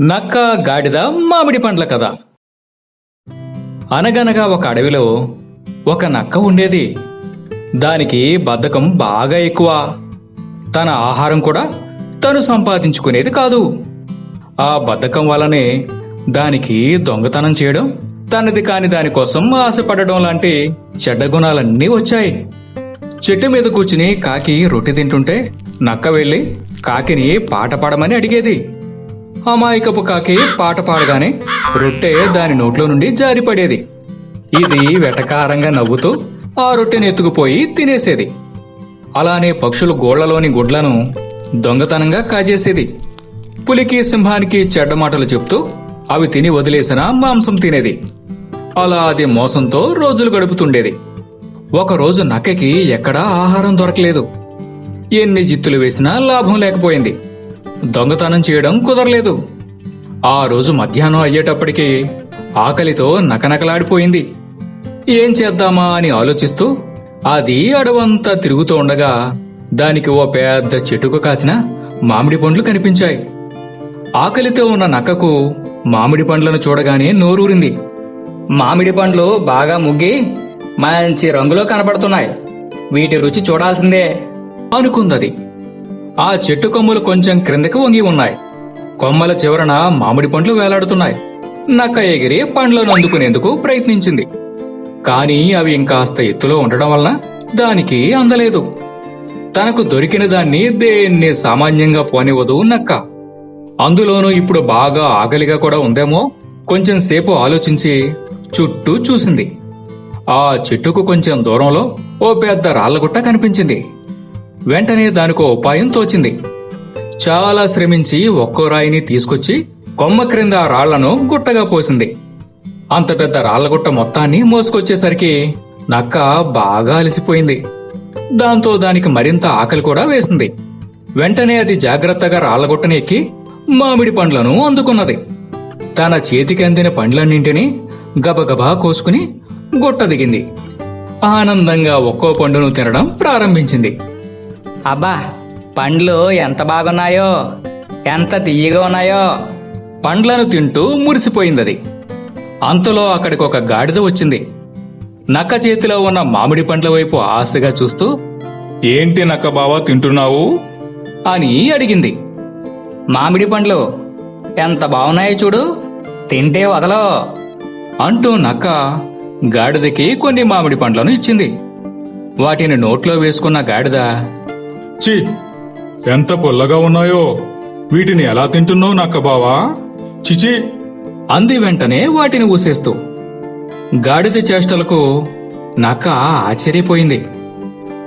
నక్క గాడిద మామిడి పండ్ల కథ. అనగనగా ఒక అడవిలో ఒక నక్క ఉండేది. దానికి బద్ధకం బాగా ఎక్కువ. తన ఆహారం కూడా తను సంపాదించుకునేది కాదు. ఆ బద్ధకం వల్లనే దానికి దొంగతనం చేయడం తనది కాని దానికోసం ఆశపడడం లాంటి చెడ్డ గుణాలన్నీ వచ్చాయి. చెట్టు మీద కూర్చుని కాకి రొట్టె తింటుంటే నక్క వెళ్ళి కాకిని పాట పాడమని అడిగేది. అమాయకపు కాకి పాట పాడగానే రొట్టె దాని నోట్లో నుండి జారిపడేది. ఇది వెటకారంగా నవ్వుతూ ఆ రొట్టెని ఎత్తుకుపోయి తినేసేది. అలానే పక్షులు గోళ్ళలోని గుడ్లను దొంగతనంగా కాజేసేది. పులికి సింహానికి చెడ్డ మాటలు చెప్తూ అవి తిని వదిలేసిన మాంసం తినేది. అలా అది మోసంతో రోజులు గడుపుతుండేది. ఒకరోజు నక్కకి ఎక్కడా ఆహారం దొరకలేదు. ఎన్ని జిత్తులు వేసినా లాభం లేకపోయింది. దొంగతనం చేయడం కుదరలేదు. ఆ రోజు మధ్యాహ్నం అయ్యేటప్పటికీ ఆకలితో నకనకలాడిపోయింది. ఏం చేద్దామా అని ఆలోచిస్తూ అది అడవంతా తిరుగుతూ ఉండగా దానికి ఓ పెద్ద చెట్టుకు కాసిన మామిడి పండ్లు కనిపించాయి. ఆకలితో ఉన్న నక్కకు మామిడి పండ్లను చూడగానే నోరూరింది. మామిడి పండ్లు బాగా ముగ్గి మంచి రంగులో కనబడుతున్నాయి వీటి రుచి చూడాల్సిందే అనుకుందది. ఆ చెట్టు కొమ్మలు కొంచెం క్రిందకి వంగి ఉన్నాయి. కొమ్మల చివరన మామిడి పండ్లు వేలాడుతున్నాయి. నక్క ఎగిరి పండ్లను అందుకునేందుకు ప్రయత్నించింది. కానీ అవి ఇంకాస్త ఎత్తులో ఉండడం వలన దానికి అందలేదు. తనకు దొరికిన దాన్ని దేన్ని సామాన్యంగా పోనివ్వదు నక్క. అందులోనూ ఇప్పుడు బాగా ఆకలిగా కూడా ఉందేమో కొంచెం సేపు ఆలోచించి చుట్టూ చూసింది. ఆ చెట్టుకు కొంచెం దూరంలో ఓ పెద్ద రాళ్ళగుట్ట కనిపించింది. వెంటనే దానికో ఉపాయం తోచింది. చాలా శ్రమించి ఒక్కో రాయిని తీసుకొచ్చి కొమ్మ క్రింద రాళ్ళను గుట్టగా పోసింది. అంత పెద్ద రాళ్ళగుట్ట మొత్తాన్ని మోసుకొచ్చేసరికి నక్క బాగా అలసిపోయింది. దాంతో దానికి మరింత ఆకలి కూడా వేసింది. వెంటనే అది జాగ్రత్తగా రాళ్ళగుట్టని ఎక్కి మామిడి పండ్లను అందుకున్నది. తన చేతికి అందిన పండ్లన్నింటినీ గబగబా కోసుకుని గుట్ట దిగింది. ఆనందంగా ఒక్కో పండును తినడం ప్రారంభించింది. అబ్బా పండ్లు ఎంత బాగున్నాయో ఎంత తీయగా ఉన్నాయో. పండ్లను తింటూ మురిసిపోయిందది. అంతలో అక్కడికి ఒక గాడిద వచ్చింది. నక్క చేతిలో ఉన్న మామిడి పండ్ల వైపు ఆశగా చూస్తూ ఏంటి నక్క బావా తింటున్నావు? అని అడిగింది. మామిడి పండ్లు ఎంత బాగున్నాయో చూడు తింటే వదలో. అంటూ నక్క గాడిదకి కొన్ని మామిడి పండ్లను ఇచ్చింది. వాటిని నోట్లో వేసుకున్న గాడిద చి ఎంత పొల్లగా ఉన్నాయో. వీటిని ఎలా తింటున్నావు నక్క బావా చిచి అంది వెంటనే వాటిని ఊసేస్తూ. గాడిద చేష్టలకు నక్క ఆశ్చర్యపోయింది.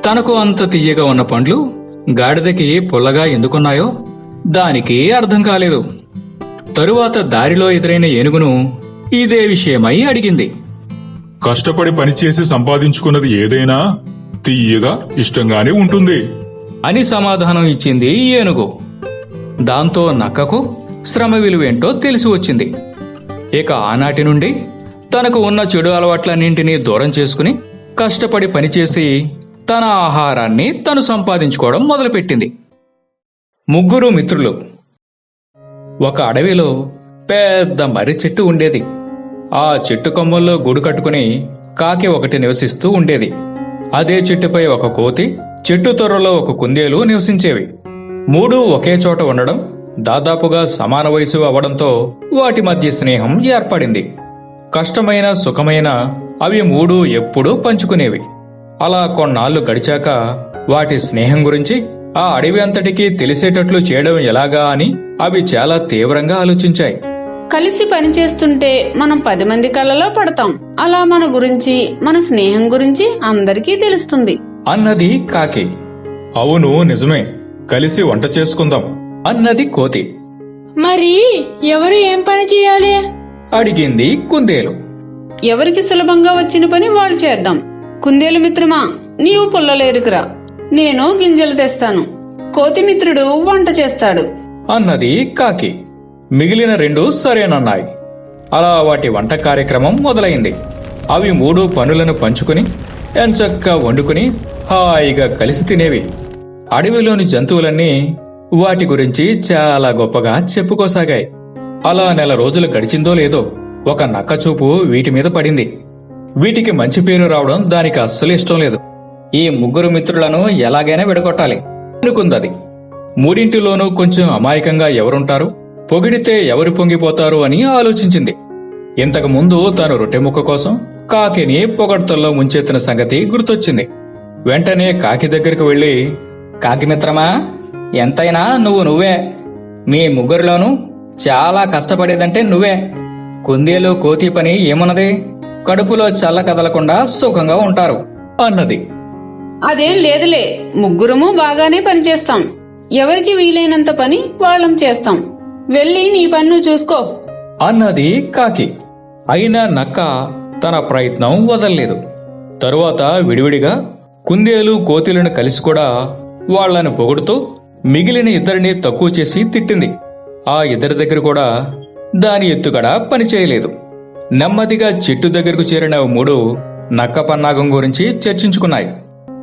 తనకు అంత తీయగా ఉన్న పండ్లు గాడిదకి పుల్లగా ఎందుకున్నాయో దానికి అర్థం కాలేదు. తరువాత దారిలో ఎదురైన ఏనుగును ఇదే విషయమై అడిగింది. కష్టపడి పనిచేసి సంపాదించుకున్నది ఏదైనా తీయగా ఇష్టంగానే ఉంటుంది. అని సమాధానం ఇచ్చింది ఏనుగు. దాంతో నక్కకు శ్రమ విలువేంటో తెలిసి వచ్చింది. ఇక ఆనాటి నుండి తనకు ఉన్న చెడు అలవాట్లన్నింటినీ దూరం చేసుకుని కష్టపడి పనిచేసి తన ఆహారాన్ని తను సంపాదించుకోవడం మొదలుపెట్టింది. ముగ్గురు మిత్రులు. ఒక అడవిలో పెద్ద మర్రి చెట్టు ఉండేది. ఆ చెట్టు కొమ్మల్లో గూడు కట్టుకుని కాకి ఒకటి నివసిస్తూ ఉండేది. అదే చెట్టుపై ఒక కోతి చెట్టు తొర్రలో ఒక కుందేలు నివసించేవి. మూడు ఒకే చోట ఉండడం దాదాపుగా సమాన వయసు అవడంతో వాటి మధ్య స్నేహం ఏర్పడింది. కష్టమైన సుఖమైన అవి మూడు ఎప్పుడూ పంచుకునేవి. అలా కొన్నాళ్ళు గడిచాక వాటి స్నేహం గురించి ఆ అడవి అంతటికీ తెలిసేటట్లు చేయడం ఎలాగా అని అవి చాలా తీవ్రంగా ఆలోచించాయి. కలిసి పనిచేస్తుంటే మనం పది మంది కళ్ళలో పడతాం. అలా మన గురించి మన స్నేహం గురించి అందరికీ తెలుస్తుంది. అన్నది కాకి. అవును నిజమే. కలిసి వంట చేసుకుందాం. అన్నది కోతి. మరి ఎవరు ఏం పని చేయాలి? అడిగింది కుందేలు. ఎవరికి సులభంగా వచ్చిన పని వాళ్ళు చేద్దాం. కుందేలు మిత్రమా నీవు పుల్లలేరుకురా నేను గింజలు తెస్తాను. కోతి మిత్రుడు వంట చేస్తాడు. అన్నది కాకి. మిగిలిన రెండు సరేనన్నాయి. అలా వాటి వంట కార్యక్రమం మొదలైంది. అవి మూడు పనులను పంచుకుని ఎంచక్కా వండుకుని హాయిగా కలిసి తినేవి. అడవిలోని జంతువులన్నీ వాటి గురించి చాలా గొప్పగా చెప్పుకోసాగాయి. అలా నెల రోజులు గడిచిందో లేదో ఒక నక్క చూపు వీటి మీద పడింది. వీటికి మంచి పేరు రావడం దానికి అస్సలు ఇష్టం లేదు. ఈ ముగ్గురు మిత్రులను ఎలాగైనా విడగొట్టాలి. అనుకుందది మూడింటిలోనూ కొంచెం అమాయకంగా ఎవరుంటారు? పొగిడితే ఎవరు పొంగిపోతారు అని ఆలోచించింది. ఇంతకు ముందు తాను రొట్టె ముక్క కోసం కాకిని పొగడ్తల్లో ముంచెత్తిన సంగతి గుర్తొచ్చింది. వెంటనే కాకి దగ్గరికి వెళ్ళి కాకి మిత్రమా ఎంతైనా నువ్వు నువ్వే. మీ ముగ్గురిలోనూ చాలా కష్టపడేదంటే నువ్వే. కుందేలు కోతి పని ఏమున్నది? కడుపులో చల్ల కదలకుండా సుఖంగా ఉంటారు అన్నది. అదేం లేదులే ముగ్గురము బాగానే పనిచేస్తాం. ఎవరికి వీలైనంత పని వాళ్ళం చేస్తాం. వెళ్ళి నీ పన్ను చూసుకో. అన్నది కాకి. అయినా నక్క తన ప్రయత్నం వదల్లేదు. తరువాత విడివిడిగా కుందేలు కోతిలను కలిసి కూడా వాళ్ళని పొగుడుతూ మిగిలిన ఇద్దరిని తక్కువ చేసి తిట్టింది. ఆ ఇద్దరి దగ్గర కూడా దాని ఎత్తుగడ పనిచేయలేదు నెమ్మదిగా చెట్టు దగ్గరకు చేరిన మూడు నక్క పన్నాగం గురించి చర్చించుకున్నాయి.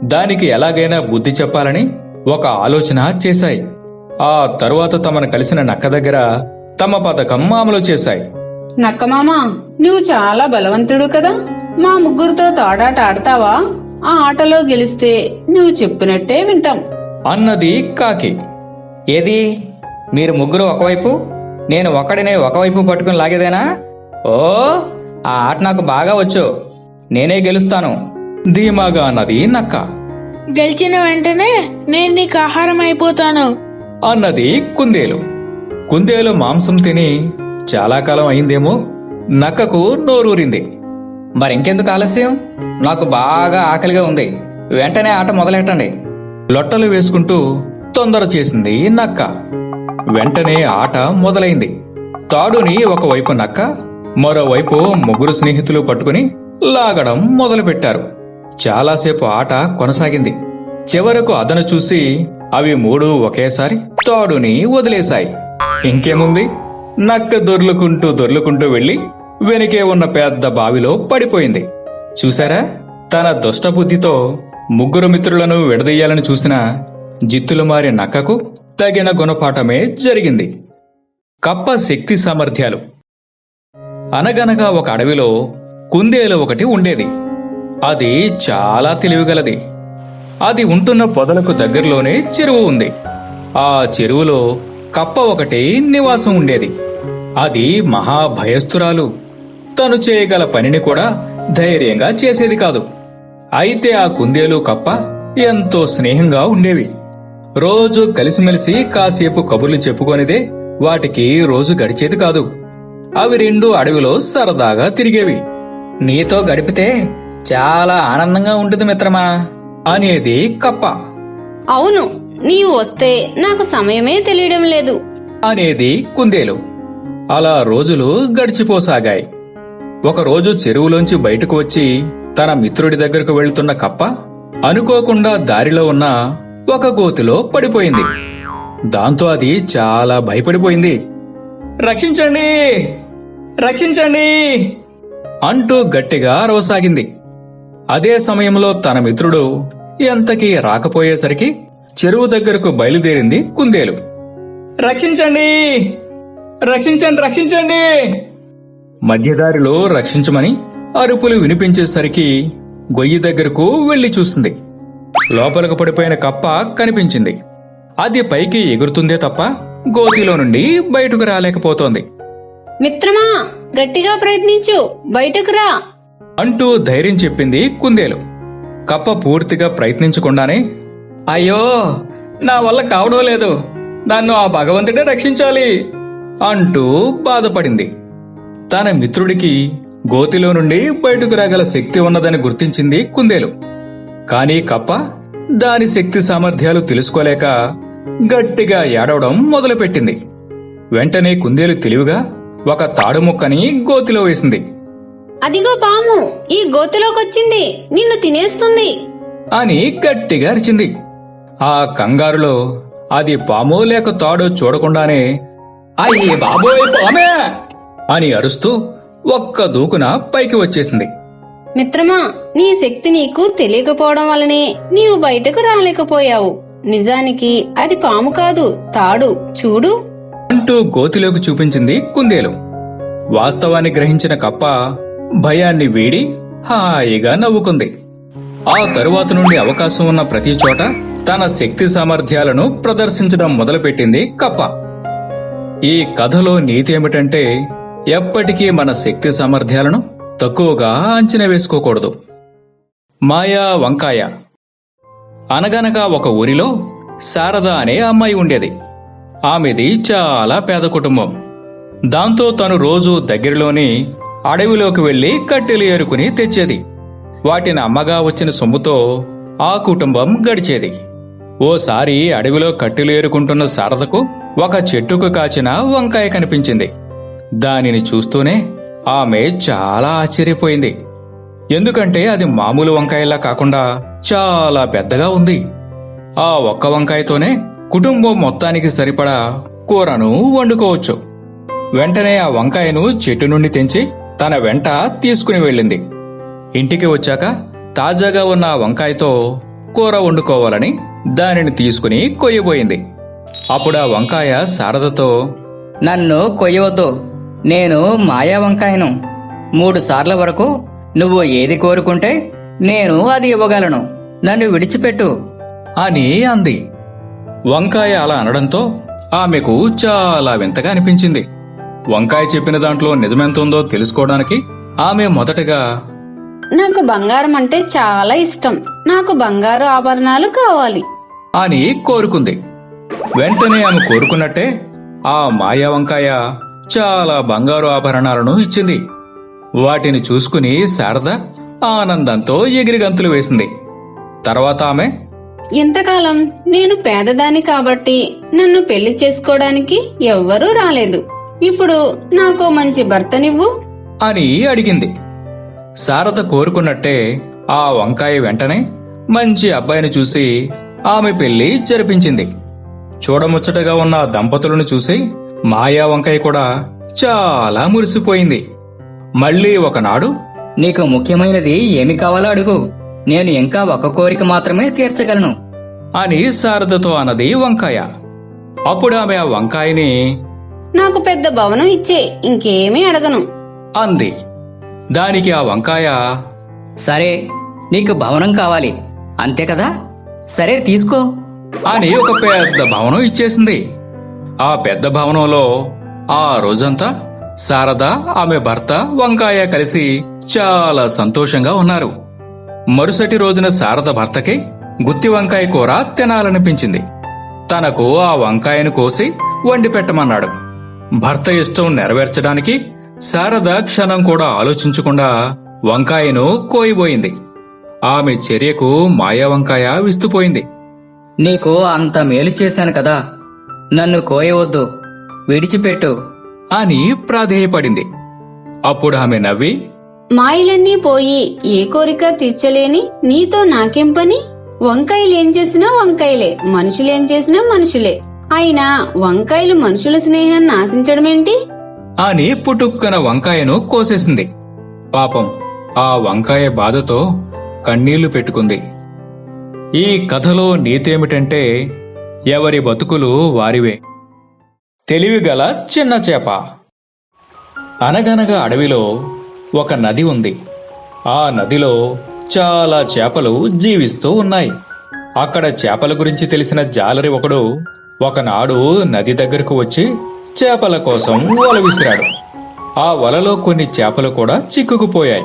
దానికి ఎలాగైనా బుద్ధి చెప్పాలని ఒక ఆలోచన చేశాయి. ఆ తరువాత తమను కలిసిన నక్క దగ్గర తమ పథకం అమలు చేశాయి. నక్కమామా నువ్వు చాలా బలవంతుడు కదా. మా ముగ్గురితో తోడాట ఆడతావా? ఆ ఆటలో గెలిస్తే నువ్వు చెప్పినట్టే వింటాం. అన్నది కాకి. ఏది? మీరు ముగ్గురు ఒకవైపు నేను ఒక్కడినే ఒకవైపు పట్టుకుని లాగేదేనా? ఓ ఆ ఆట నాకు బాగా వచ్చు. నేనే గెలుస్తాను. ధీమాగా అన్నది నక్క. గెలిచిన వెంటనే నేను నీకు ఆహారం అయిపోతాను. అన్నది కుందేలు. కుందేలు మాంసం తిని చాలా కాలం అయిందేమో నక్కకు నోరూరింది. మరింకెందుకు ఆలస్యం? నాకు బాగా ఆకలిగా ఉంది. వెంటనే ఆట మొదలెట్టండి. లొట్టలు వేసుకుంటూ తొందర చేసింది నక్క. వెంటనే ఆట మొదలైంది. తాడుని ఒకవైపు నక్క మరోవైపు ముగ్గురు స్నేహితులు పట్టుకుని లాగడం మొదలుపెట్టారు. చాలాసేపు ఆట కొనసాగింది. చివరకు అదను చూసి అవి మూడు ఒకేసారి తాడుని వదిలేశాయి. ఇంకేముంది? నక్క దొర్లుకుంటూ దొర్లుకుంటూ వెళ్ళి వెనుకే ఉన్న పెద్ద బావిలో పడిపోయింది. చూసారా తన దుష్టబుద్ధితో ముగ్గురు మిత్రులను విడదీయాలని చూసిన జిత్తులు మారి నక్కకు తగిన గుణపాఠమే జరిగింది. కప్ప శక్తి సామర్థ్యాలు. అనగనగా ఒక అడవిలో కుందేలు ఒకటి ఉండేది. అది చాలా తెలివిగలది. అది ఉంటున్న పొదలకు దగ్గరలోనే చెరువు ఉంది. ఆ చెరువులో కప్ప ఒకటి నివాసం ఉండేది. అది మహాభయస్థురాలు. తను చేయగల పనిని కూడా ధైర్యంగా చేసేది కాదు. అయితే ఆ కుందేలు కప్ప ఎంతో స్నేహంగా ఉండేవి. రోజు కలిసిమెలిసి కాసేపు కబుర్లు చెప్పుకొనిదే వాటికి రోజు గడిచేది కాదు. అవి రెండు అడవిలో సరదాగా తిరిగేవి. నీతో గడిపితే చాలా ఆనందంగా ఉంటుంది మిత్రమా? అనేది కప్ప. అవును నీవు వస్తే నాకు సమయమే తెలియడం లేదు. అనేది కుందేలు. అలా రోజులు గడిచిపోసాగాయి. ఒకరోజు చెరువులోంచి బయటకు వచ్చి తన మిత్రుడి దగ్గరకు వెళ్తున్న కప్ప అనుకోకుండా దారిలో ఉన్న ఒక గోతిలో పడిపోయింది. దాంతో అది చాలా భయపడిపోయింది. రక్షించండి! రక్షించండి! అంటూ గట్టిగా అరవసాగింది. అదే సమయంలో తన మిత్రుడు ఎంతకీ రాకపోయేసరికి చెరువు దగ్గరకు బయలుదేరింది కుందేలు. రక్షించండి! రక్షించండి రక్షించండి! మధ్యదారిలో రక్షించమని అరుపులు వినిపించేసరికి గొయ్యి దగ్గరకు వెళ్ళి చూసింది. లోపలకు పడిపోయిన కప్ప కనిపించింది. అది పైకి ఎగురుతుందే తప్ప గోతిలో నుండి బయటకు రాలేకపోతోంది. మిత్రమా గట్టిగా ప్రయత్నించు బయటకు రా! అంటూ ధైర్యం చెప్పింది కుందేలు. కప్ప పూర్తిగా ప్రయత్నించకుండానే అయ్యో నా వల్ల కావడం లేదు. నన్ను ఆ భగవంతుడే రక్షించాలి అంటూ బాధపడింది. తన మిత్రుడికి గోతిలో నుండి బయటకు రాగల శక్తి ఉన్నదని గుర్తించింది కుందేలు. కానీ కప్ప దాని శక్తి సామర్థ్యాలు తెలుసుకోలేక గట్టిగా ఏడవడం మొదలుపెట్టింది. వెంటనే కుందేలు తెలివిగా ఒక తాడు ముక్కని గోతిలో వేసింది. అదిగో పాము ఈ గోతిలోకొచ్చింది నిన్ను తినేస్తుంది. అని గట్టిగా అరిచింది. ఆ కంగారులో అది పామో లేక తాడో చూడకుండానే అయ్యే బాబోయ్ పామే! అని అరుస్తూ ఒక్క దూకున పైకి వచ్చేసింది. మిత్రమా నీ శక్తి నీకు తెలియకపోవడం వల్లనే నీవు బయటకు రాలేకపోయావు. నిజానికి అది పాము కాదు తాడు. చూడు. అంటూ గోతిలోకి చూపించింది కుందేలు. వాస్తవాన్ని గ్రహించిన కప్ప భయాన్ని వీడి హాయిగా నవ్వుకుంది. ఆ తరువాత నుండి అవకాశం ఉన్న ప్రతి చోట తన శక్తి సామర్థ్యాలను ప్రదర్శించడం మొదలుపెట్టింది కప్ప. ఈ కథలో నీతి ఏమిటంటే ఎప్పటికీ మన శక్తి సామర్థ్యాలను తక్కువగా అంచనా వేసుకోకూడదు. మాయా వంకాయ. అనగనగా ఒక ఊరిలో శారద అనే అమ్మాయి ఉండేది. ఆమెది చాలా పేద కుటుంబం. దాంతో తను రోజు దగ్గరలోని అడవిలోకి వెళ్ళి కట్టెలు ఏరుకుని తెచ్చేది. వాటిని అమ్మగా వచ్చిన సొమ్ముతో ఆ కుటుంబం గడిచేది. ఓసారి అడవిలో కట్టెలు ఏరుకుంటున్న శారదకు ఒక చెట్టుకు కాచిన వంకాయ కనిపించింది. దానిని చూస్తూనే ఆమె చాలా ఆశ్చర్యపోయింది. ఎందుకంటే అది మామూలు వంకాయలా కాకుండా చాలా పెద్దగా ఉంది. ఆ ఒక్క వంకాయతోనే కుటుంబం మొత్తానికి సరిపడా కూరను వండుకోవచ్చు. వెంటనే ఆ వంకాయను చెట్టు నుండి తెంచి తన వెంట తీసుకుని వెళ్ళింది. ఇంటికి వచ్చాక తాజాగా ఉన్న వంకాయతో కూర వండుకోవాలని దానిని తీసుకుని కొయ్యబోయింది. అప్పుడు ఆ వంకాయ శారదతో నన్ను కొయ్యవద్దు. నేను మాయా వంకాయను. మూడు సార్ల వరకు నువ్వు ఏది కోరుకుంటే నేను అది ఇవ్వగలను. నన్ను విడిచిపెట్టు. అని అంది. వంకాయ అలా అనడంతో ఆమెకు చాలా వింతగా అనిపించింది. వంకాయ చెప్పిన దాంట్లో నిజమెంతుందో తెలుసుకోవడానికి ఆమె మొదటగా నాకు బంగారం అంటే చాలా ఇష్టం. నాకు బంగారు ఆభరణాలు కావాలి. అని కోరుకుంది. వెంటనే ఆమె కోరుకున్నట్టే ఆ మాయా వంకాయ చాలా బంగారు ఆభరణాలను ఇచ్చింది. వాటిని చూసుకుని శారద ఆనందంతో ఎగిరి గంతులు వేసింది. తర్వాత ఆమె ఇంతకాలం నేను పేదదాని కాబట్టి నన్ను పెళ్ళి చేసుకోవడానికి ఎవ్వరూ రాలేదు. ఇప్పుడు నాకు మంచి భర్తనివ్వు? అని అడిగింది. శారద కోరుకున్నట్టే ఆ వంకాయ వెంటనే మంచి అబ్బాయిని చూసి ఆమె పెళ్ళి జరిపించింది. చూడముచ్చటగా ఉన్న ఆ దంపతులను చూసి మాయా వంకాయ కూడా చాలా మురిసిపోయింది. మళ్ళీ ఒకనాడు నీకు ముఖ్యమైనది ఏమి కావాలో అడుగు. నేను ఇంకా ఒక కోరిక మాత్రమే తీర్చగలను. అని శారదతో అన్నది వంకాయ. అప్పుడు ఆమె ఆ వంకాయని నాకు పెద్ద భవనం ఇచ్చే ఇంకేమీ అడగను. అంది. దానికి ఆ వంకాయ సరే నీకు భవనం కావాలి. అంతే కదా? సరే తీసుకో. అని ఒక పెద్ద భవనం ఇచ్చేసింది. ఆ పెద్ద భవనంలో ఆ రోజంతా శారద ఆమె భర్త వంకాయ కలిసి చాలా సంతోషంగా ఉన్నారు. మరుసటి రోజున శారద భర్తకి గుత్తి వంకాయ కూర తినాలనిపించింది. తనకు ఆ వంకాయను కోసి వండి పెట్టమన్నాడు. భర్త ఇష్టం నెరవేర్చడానికి శారద క్షణం కూడా ఆలోచించకుండా వంకాయను కోయిబోయింది. ఆమె చర్యకు మాయా వంకాయ విస్తుపోయింది. నీకు అంత మేలు చేశాను కదా నన్ను కోయవద్దు విడిచిపెట్టు అని ప్రాధేయపడింది. అప్పుడు ఆమె నవ్వి మాయలన్నీ పోయి ఏ కోరిక తీర్చలేని నీతో నాకేం పని? వంకాయలేం చేసినా వంకాయలే మనుషులేం చేసినా మనుషులే. అయినా వంకాయలు మనుషుల స్నేహాన్ని ఆశించడమేంటి? అని పుటుక్కన వంకాయను కోసేసింది. పాపం ఆ వంకాయ బాధతో కన్నీళ్ళు పెట్టుకుంది. ఈ కథలో నీతేమిటంటే ఎవరి బతుకులు వారివే. తెలివిగల చిన్న చేప. అనగనగా అడవిలో ఒక నది ఉంది. ఆ నదిలో చాలా చేపలు జీవిస్తూ ఉన్నాయి. అక్కడ చేపల గురించి తెలిసిన జాలరి ఒకడు ఒకనాడు నది దగ్గరకు వచ్చి చేపల కోసం వల విసిరాడు. ఆ వలలో కొన్ని చేపలు కూడా చిక్కుకుపోయాయి.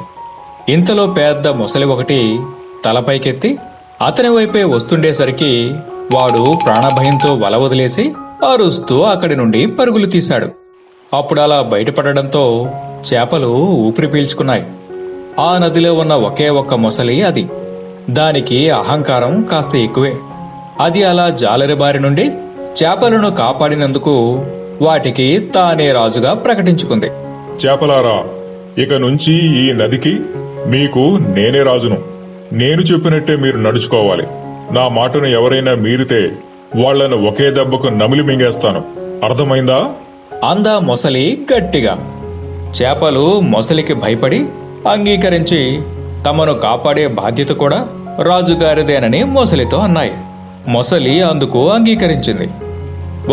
ఇంతలో పెద్ద ముసలి ఒకటి తలపైకెత్తి అతని వైపే వస్తుండేసరికి వాడు ప్రాణభయంతో వల వదిలేసి అరుస్తూ అక్కడి నుండి పరుగులు తీశాడు. అప్పుడు అలా బయటపడడంతో చేపలు ఊపిరి పీల్చుకున్నాయి. ఆ నదిలో ఉన్న ఒకే ఒక్క మొసలి అది. దానికి అహంకారం కాస్త ఎక్కువే. అది అలా జాలరి బారి నుండి చేపలను కాపాడినందుకు వాటికి తానే రాజుగా ప్రకటించుకుంది. చేపలారా ఇక నుంచి ఈ నదికి మీకు నేనే రాజును. నేను చెప్పినట్టే మీరు నడుచుకోవాలి. నా మాటను ఎవరైనా మీరితే వాళ్ళను ఒకే దెబ్బకు నమిలి మింగేస్తాను. అర్థమైందా? అందా మొసలి గట్టిగా. చేపలు మొసలికి భయపడి అంగీకరించి తమను కాపాడే బాధ్యత కూడా రాజుగారిదేనని మొసలితో అన్నాయి. మొసలి అందుకు అంగీకరించింది.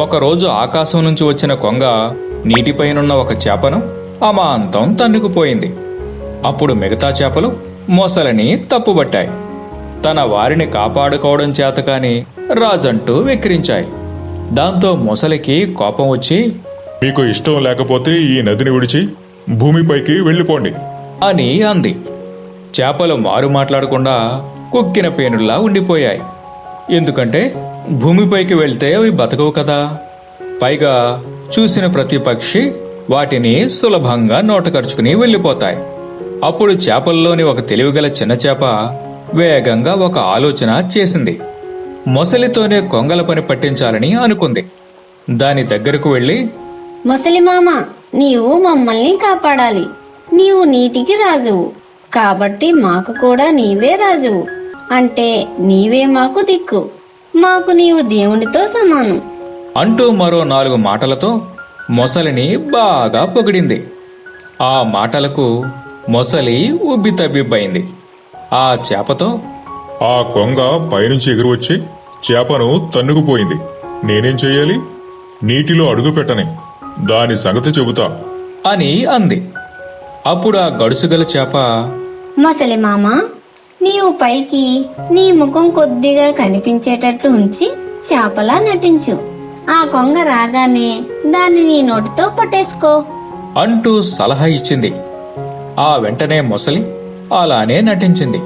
ఒకరోజు ఆకాశం నుంచి వచ్చిన కొంగ నీటిపైనున్న ఒక చేపను అమాంతం తన్నుకుపోయింది. అప్పుడు మిగతా చేపలు మొసలని తప్పుబట్టాయి. తన వారిని కాపాడుకోవడం చేతకాని రాజంటూ వెక్కిరించాయి. దాంతో మొసలికి కోపం వచ్చి మీకు ఇష్టం లేకపోతే ఈ నదిని విడిచి భూమిపైకి వెళ్ళిపోండి. అని అంది. చేపలు మారు మాట్లాడకుండా కుక్కిన పేనుల్లా ఉండిపోయాయి. ఎందుకంటే భూమిపైకి వెళ్తే అవి బతకవు కదా. పైగా చూసిన ప్రతి పక్షి వాటిని సులభంగా నోటకరుచుకుని వెళ్ళిపోతాయి. అప్పుడు చేపల్లోని ఒక తెలివిగల చిన్న చేప వేగంగా ఒక ఆలోచన చేసింది. మొసలితోనే కొంగల పని పట్టించాలని అనుకుంది. దాని దగ్గరకు వెళ్ళి ముసలిమామ నీవు మమ్మల్ని కాపాడాలి. నీవు నీటికి రాజువు. కాబట్టి మాకు కూడా నీవే రాజువు. అంటే నీవే మాకు దిక్కు. మాకు నీవు దేవునితో సమానం. అంటూ మరో నాలుగు మాటలతో మొసలిని బాగా పొగిడింది. ఆ మాటలకు మొసలి ఉబ్బితబ్బిబ్బైంది ఆ చేపతో ఆ కొంగ పైనుంచి ఎగురు వచ్చి చేపను తన్నుకుపోయింది. నేనేం చెయ్యాలి? నీటిలో అడుగు పెట్టని. దాని సంగతి చెబుతా. అని అంది. అప్పుడు ఆ గడుసుగల చేప ముసలి మామ నీవు పైకి నీ ముఖం కొద్దిగా కనిపించేటట్లు ఉంచి చేపలా నటించు. ఆ కొంగ రాగానే దాన్ని నీ నోటితో పట్టేసుకో. అంటూ సలహా ఇచ్చింది. ఆ వెంటనే మొసలి అలానే నటించింది.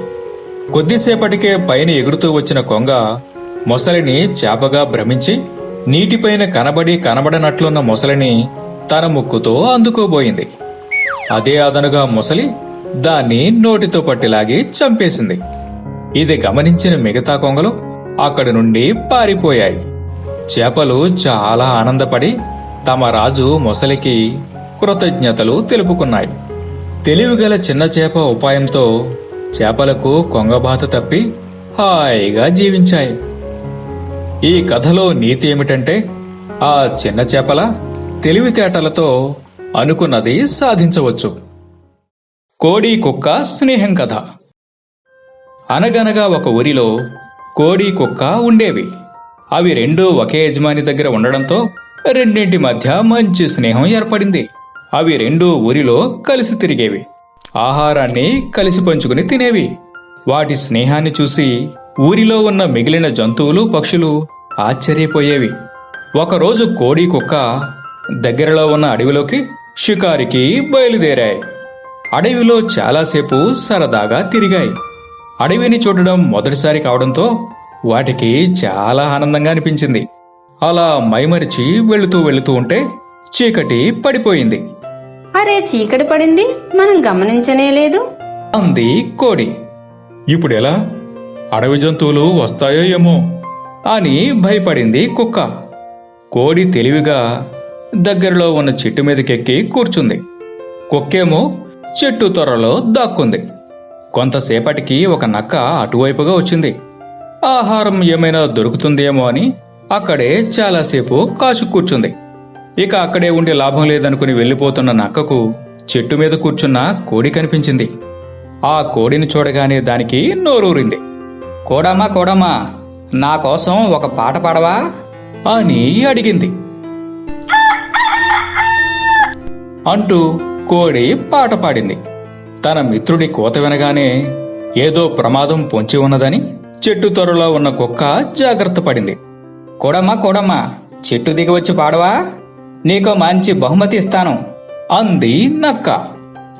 కొద్దిసేపటికే పైన ఎగురుతూ వచ్చిన కొంగ మొసలిని చేపగా భ్రమించి నీటిపైన కనబడి కనబడనట్లున్న మొసలిని తన ముక్కుతో అందుకోబోయింది. అదే అదనుగా మొసలి దాన్ని నోటితో పట్టిలాగి చంపేసింది. ఇది గమనించిన మిగతా కొంగలు అక్కడి నుండి పారిపోయాయి. చేపలు చాలా ఆనందపడి తమ రాజు మొసలికి కృతజ్ఞతలు తెలుపుకున్నాయి. తెలివిగల చిన్న చేప ఉపాయంతో చేపలకు కొంగబాత తప్పి హాయిగా జీవించాయి. ఈ కథలో నీతి ఏమిటంటే ఆ చిన్న చేపల తెలివితేటలతో అనుకున్నది సాధించవచ్చు. కోడి కుక్క స్నేహం కథ. అనగనగా ఒక ఊరిలో కోడి కుక్క ఉండేవి. అవి రెండూ ఒకే యజమాని దగ్గర ఉండడంతో రెండింటి మధ్య మంచి స్నేహం ఏర్పడింది. అవి రెండూ ఊరిలో కలిసి తిరిగేవి. ఆహారాన్ని కలిసి పంచుకుని తినేవి. వాటి స్నేహాన్ని చూసి ఊరిలో ఉన్న మిగిలిన జంతువులు పక్షులు ఆశ్చర్యపోయేవి. ఒకరోజు కోడి కుక్క దగ్గరలో ఉన్న అడవిలోకి షికారికి బయలుదేరాయి. అడవిలో చాలాసేపు సరదాగా తిరిగాయి. అడవిని చూడడం మొదటిసారి కావడంతో వాటికి చాలా ఆనందంగా అనిపించింది. అలా మైమరిచి వెళుతూ వెళుతూ ఉంటే చీకటి పడిపోయింది. అరే చీకటి పడింది? మనం గమనించనే లేదు. అంది కోడి. ఇప్పుడెలా? అడవి జంతువులు వస్తాయో ఏమో అని భయపడింది కుక్క. కోడి తెలివిగా దగ్గరలో ఉన్న చెట్టు మీదకెక్కి కూర్చుంది. కుక్కేమో చెట్టు త్వరలో దాక్కుంది. కొంతసేపటికి ఒక నక్క అటువైపుగా వచ్చింది. ఆహారం ఏమైనా దొరుకుతుందేమో అని అక్కడే చాలాసేపు కాచు కూర్చుంది. ఇక అక్కడే ఉండే లాభం లేదనుకుని వెళ్ళిపోతున్న నక్కకు చెట్టు మీద కూర్చున్న కోడి కనిపించింది. ఆ కోడిని చూడగానే దానికి నోరూరింది. కోడమ్మా కోడమ్మా నా కోసం ఒక పాట పాడవా? అని అడిగింది. అంటూ కోడి పాట పాడింది. తన మిత్రుడి కోత వినగానే ఏదో ప్రమాదం పొంచి ఉన్నదని చెట్టు త్వరలో ఉన్న కుక్క జాగ్రత్త పడింది. కోడమ్మా కోడమ్మా చెట్టు దిగి వచ్చి పాడవా? నీకో మంచి బహుమతి ఇస్తాను అంది నక్క.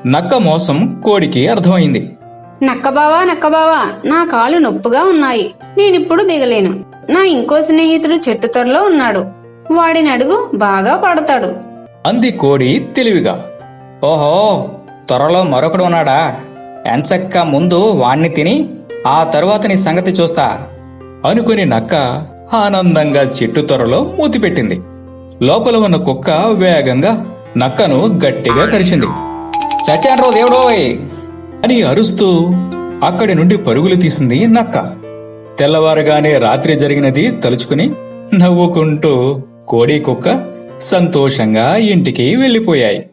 నక్క మోసం కోడికి అర్థమైంది. నక్కబావా నక్కబావా నా కాళ్ళు నొప్పుగా ఉన్నాయి. నేనిప్పుడు దిగలేను. నా ఇంకో స్నేహితుడు చెట్టు త్వరలో ఉన్నాడు. వాడిని అడుగు బాగా పడతాడు. అంది కోడి తెలివిగా. ఓహో త్వరలో మరొకడు ఉన్నాడా? ఎంచక్క ముందు వాణ్ణి తిని ఆ తరువాత నీ సంగతి చూస్తా. అనుకుని నక్క ఆనందంగా చెట్టు త్వరలో మూతిపెట్టింది. లోపల ఉన్న కుక్క వేగంగా నక్కను గట్టిగా కరిచింది. చచ్చాన్రో దేవుడోయ్ అని అరుస్తూ అక్కడి నుండి పరుగులు తీసింది నక్క. తెల్లవారుగానే రాత్రి జరిగినది తలుచుకుని నవ్వుకుంటూ కోడి కుక్క సంతోషంగా ఇంటికి వెళ్ళిపోయాయి.